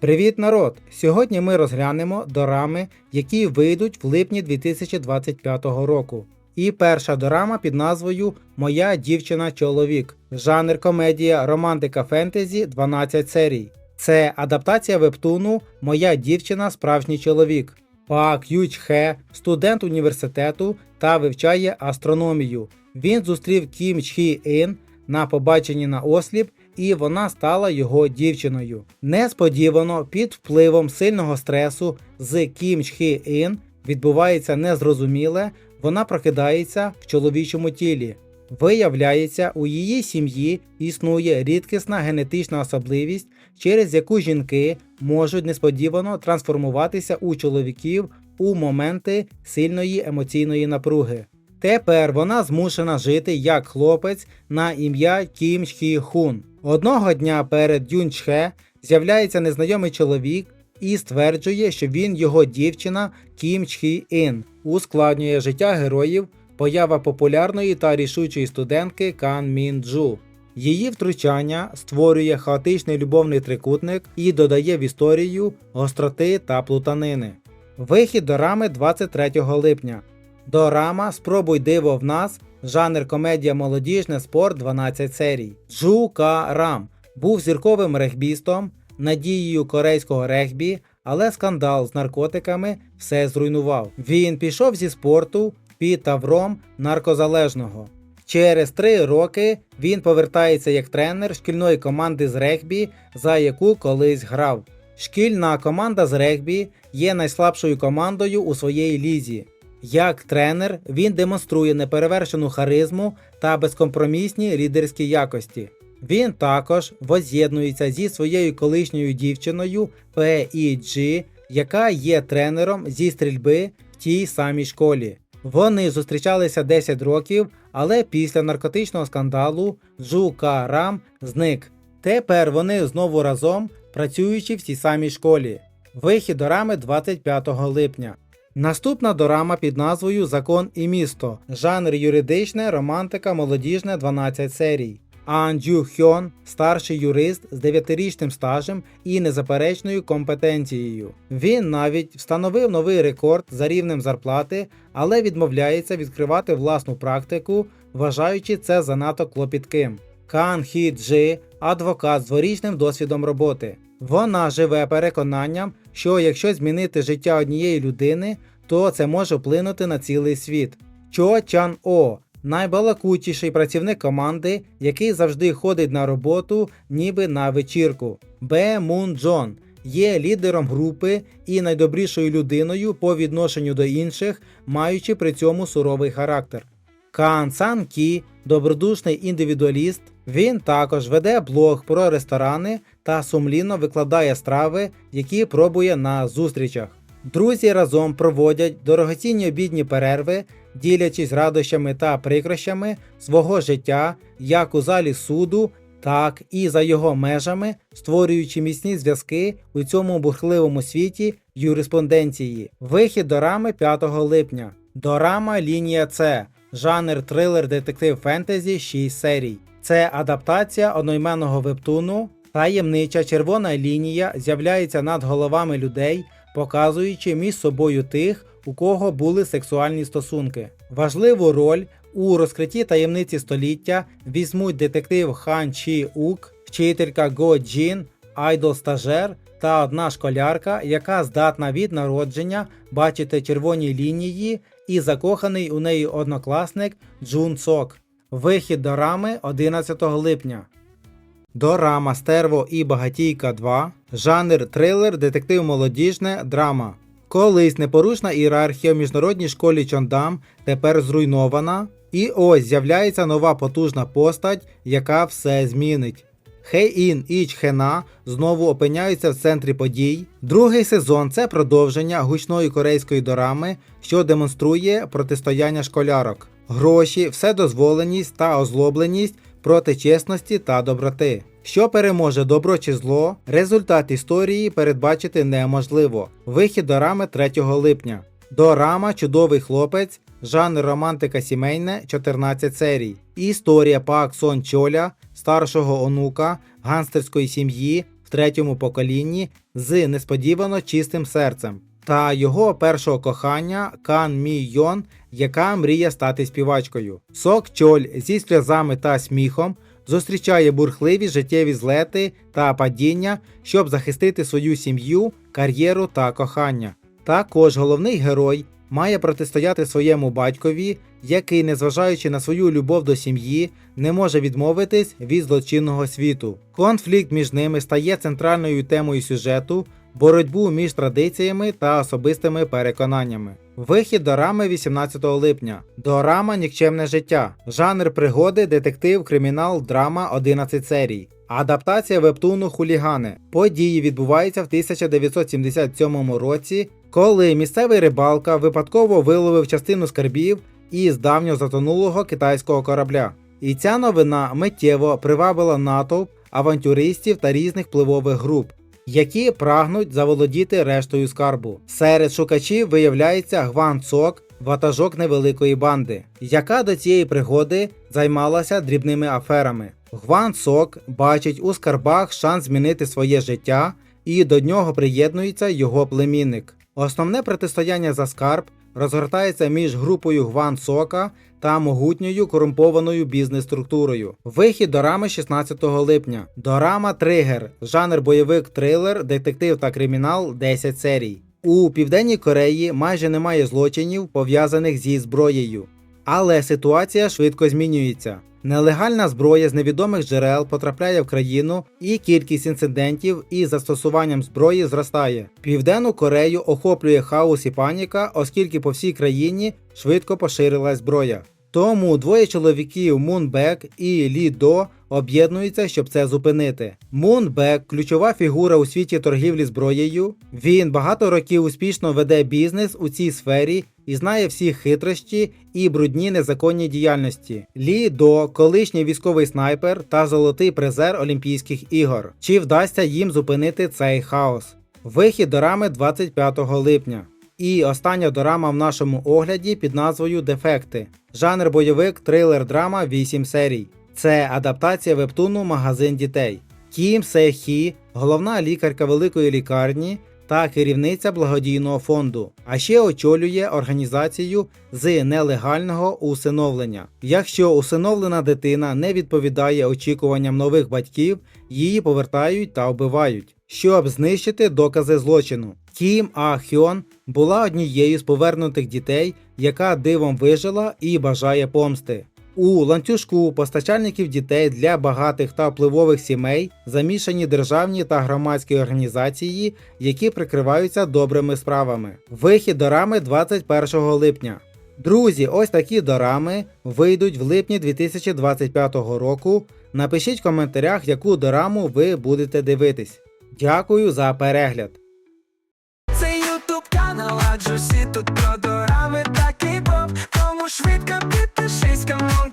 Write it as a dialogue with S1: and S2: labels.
S1: Привіт, народ! Сьогодні ми розглянемо дорами, які вийдуть в липні 2025 року. І перша дорама під назвою Моя дівчина чоловік. Жанр комедія, романтика фентезі 12 серій. Це адаптація вебтуну Моя дівчина справжній чоловік. Пак Юч Хе, студент університету та вивчає астрономію. Він зустрів Кім Чхі Ін на побаченні на осліп, і вона стала його дівчиною. Несподівано, під впливом сильного стресу з Кім Чхі Ін відбувається незрозуміле, вона прокидається в чоловічому тілі. Виявляється, у її сім'ї існує рідкісна генетична особливість, через яку жінки можуть несподівано трансформуватися у чоловіків у моменти сильної емоційної напруги. Тепер вона змушена жити як хлопець на ім'я Кім Чхі Хун. Одного дня перед Юнчхе з'являється незнайомий чоловік і стверджує, що він його дівчина Кім Чхі Ін. Ускладнює життя героїв поява популярної та рішучої студентки Кан Мін Джу. Її втручання створює хаотичний любовний трикутник і додає в історію гостроти та плутанини. Вихід дорами 23 липня. Дорама Спробуй диво в нас. Жанр комедія молодіжне спорт 12 серій. Джу Ка Рам був зірковим регбістом, надією корейського регбі, але скандал з наркотиками все зруйнував. Він пішов зі спорту під тавром наркозалежного. Через три роки він повертається як тренер шкільної команди з регбі, за яку колись грав. Шкільна команда з регбі є найслабшою командою у своїй лізі. Як тренер він демонструє неперевершену харизму та безкомпромісні лідерські якості. Він також воз'єднується зі своєю колишньою дівчиною P.E.G., яка є тренером зі стрільби в тій самій школі. Вони зустрічалися 10 років, але після наркотичного скандалу Джу Ка Рам зник. Тепер вони знову разом працюючи в цій самій школі. Вихід дорами 25 липня. Наступна дорама під назвою Закон і місто. Жанр юридичне, романтика, молодіжне 12 серій. Ан Джу Хьон, старший юрист з 9-річним стажем і незаперечною компетенцією. Він навіть встановив новий рекорд за рівнем зарплати, але відмовляється відкривати власну практику, вважаючи це занадто клопітким. Кан Хі Джи адвокат з дворічним досвідом роботи. Вона живе переконанням, що якщо змінити життя однієї людини, то це може вплинути на цілий світ. Чо Чан О найбалакутіший працівник команди, який завжди ходить на роботу, ніби на вечірку. Бе Мун Джон є лідером групи і найдобрішою людиною по відношенню до інших, маючи при цьому суровий характер. Кан Сан Кі добродушний індивідуаліст. Він також веде блог про ресторани та сумлінно викладає страви, які пробує на зустрічах. Друзі разом проводять дорогоцінні обідні перерви, ділячись радощами та прикрощами свого життя як у залі суду, так і за його межами, створюючи міцні зв'язки у цьому бурхливому світі юриспонденції. Вихід дорами 5 липня. Дорама Лінія С. Жанр трилер детектив фентезі 6 серій. Це адаптація одноіменного вебтуну. Таємнича червона лінія з'являється над головами людей, показуючи між собою тих, у кого були сексуальні стосунки. Важливу роль у розкритті таємниці століття візьмуть детектив Хан Чі Ук, вчителька Го Джін, айдол-стажер та одна школярка, яка здатна від народження бачити червоні лінії, і закоханий у неї однокласник Джун Сок. Вихід до рами 11 липня. Дорама Стерво і Багатійка 2. Жанр трилер, детектив молодіжне, драма. Колись непорушна ієрархія в міжнародній школі Чондам тепер зруйнована. І ось з'являється нова потужна постать, яка все змінить. Хей-Ін і Чхена знову опиняються в центрі подій. Другий сезон це продовження гучної корейської дорами, що демонструє протистояння школярок. Гроші, вседозволеність та озлобленість проти чесності та доброти. Що переможе добро чи зло, результат історії передбачити неможливо. Вихід дорами 3 липня. Дорама Чудовий хлопець, жанр романтика сімейне 14 серій. Історія Пак Сон Чоля, старшого онука ганстерської сім'ї, в третьому поколінні з несподівано чистим серцем, та його першого кохання Кан Мі Йон, яка мріє стати співачкою. Сок Чоль зі сльозами та сміхом зустрічає бурхливі життєві злети та падіння, щоб захистити свою сім'ю, кар'єру та кохання. Також головний герой має протистояти своєму батькові, який, незважаючи на свою любов до сім'ї, не може відмовитись від злочинного світу. Конфлікт між ними стає центральною темою сюжету, боротьбу між традиціями та особистими переконаннями. Вихід дорами 18 липня. Дорама Нікчемне життя. Жанр пригоди, детектив, кримінал, драма 11 серій. Адаптація вебтуну Хулігани. Події відбуваються в 1977 році, коли місцевий рибалка випадково виловив частину скарбів із давньо затонулого китайського корабля. І ця новина миттєво привабила натовп авантюристів та різних впливових груп, які прагнуть заволодіти рештою скарбу. Серед шукачів виявляється Гван Цок, ватажок невеликої банди, яка до цієї пригоди займалася дрібними аферами. Гван Сок бачить у скарбах шанс змінити своє життя, і до нього приєднується його племінник. Основне протистояння за скарб розгортається між групою Гван Сока та могутньою корумпованою бізнес-структурою. Вихід дорами 16 липня. Дорама Тригер, жанр бойовик трилер, детектив та кримінал 10 серій. У Південній Кореї майже немає злочинів, пов'язаних зі зброєю. Але ситуація швидко змінюється. Нелегальна зброя з невідомих джерел потрапляє в країну, і кількість інцидентів із застосуванням зброї зростає. Південну Корею охоплює хаос і паніка, оскільки по всій країні швидко поширилась зброя. Тому двоє чоловіків Мунбек і Лі До об'єднуються, щоб це зупинити. Мунбек ключова фігура у світі торгівлі зброєю. Він багато років успішно веде бізнес у цій сфері і знає всі хитрощі і брудні незаконні діяльності. Лі До колишній військовий снайпер та золотий призер Олімпійських ігор. Чи вдасться їм зупинити цей хаос? Вихід дорами 25 липня. І остання дорама в нашому огляді під назвою Дефекти. Жанр бойовик, трилер, драма 8 серій. Це адаптація вебтуну Магазин дітей. Кім Се Хі, головна лікарка великої лікарні та керівниця благодійного фонду, а ще очолює організацію з нелегального усиновлення. Якщо усиновлена дитина не відповідає очікуванням нових батьків, її повертають та вбивають, щоб знищити докази злочину. Кім А Хьон була однією з повернутих дітей, яка дивом вижила і бажає помсти. У ланцюжку постачальників дітей для багатих та впливових сімей замішані державні та громадські організації, які прикриваються добрими справами. Вихід дорами 21 липня. Друзі, ось такі дорами вийдуть в липні 2025 року. Напишіть в коментарях, яку дораму ви будете дивитись. Дякую за перегляд! come on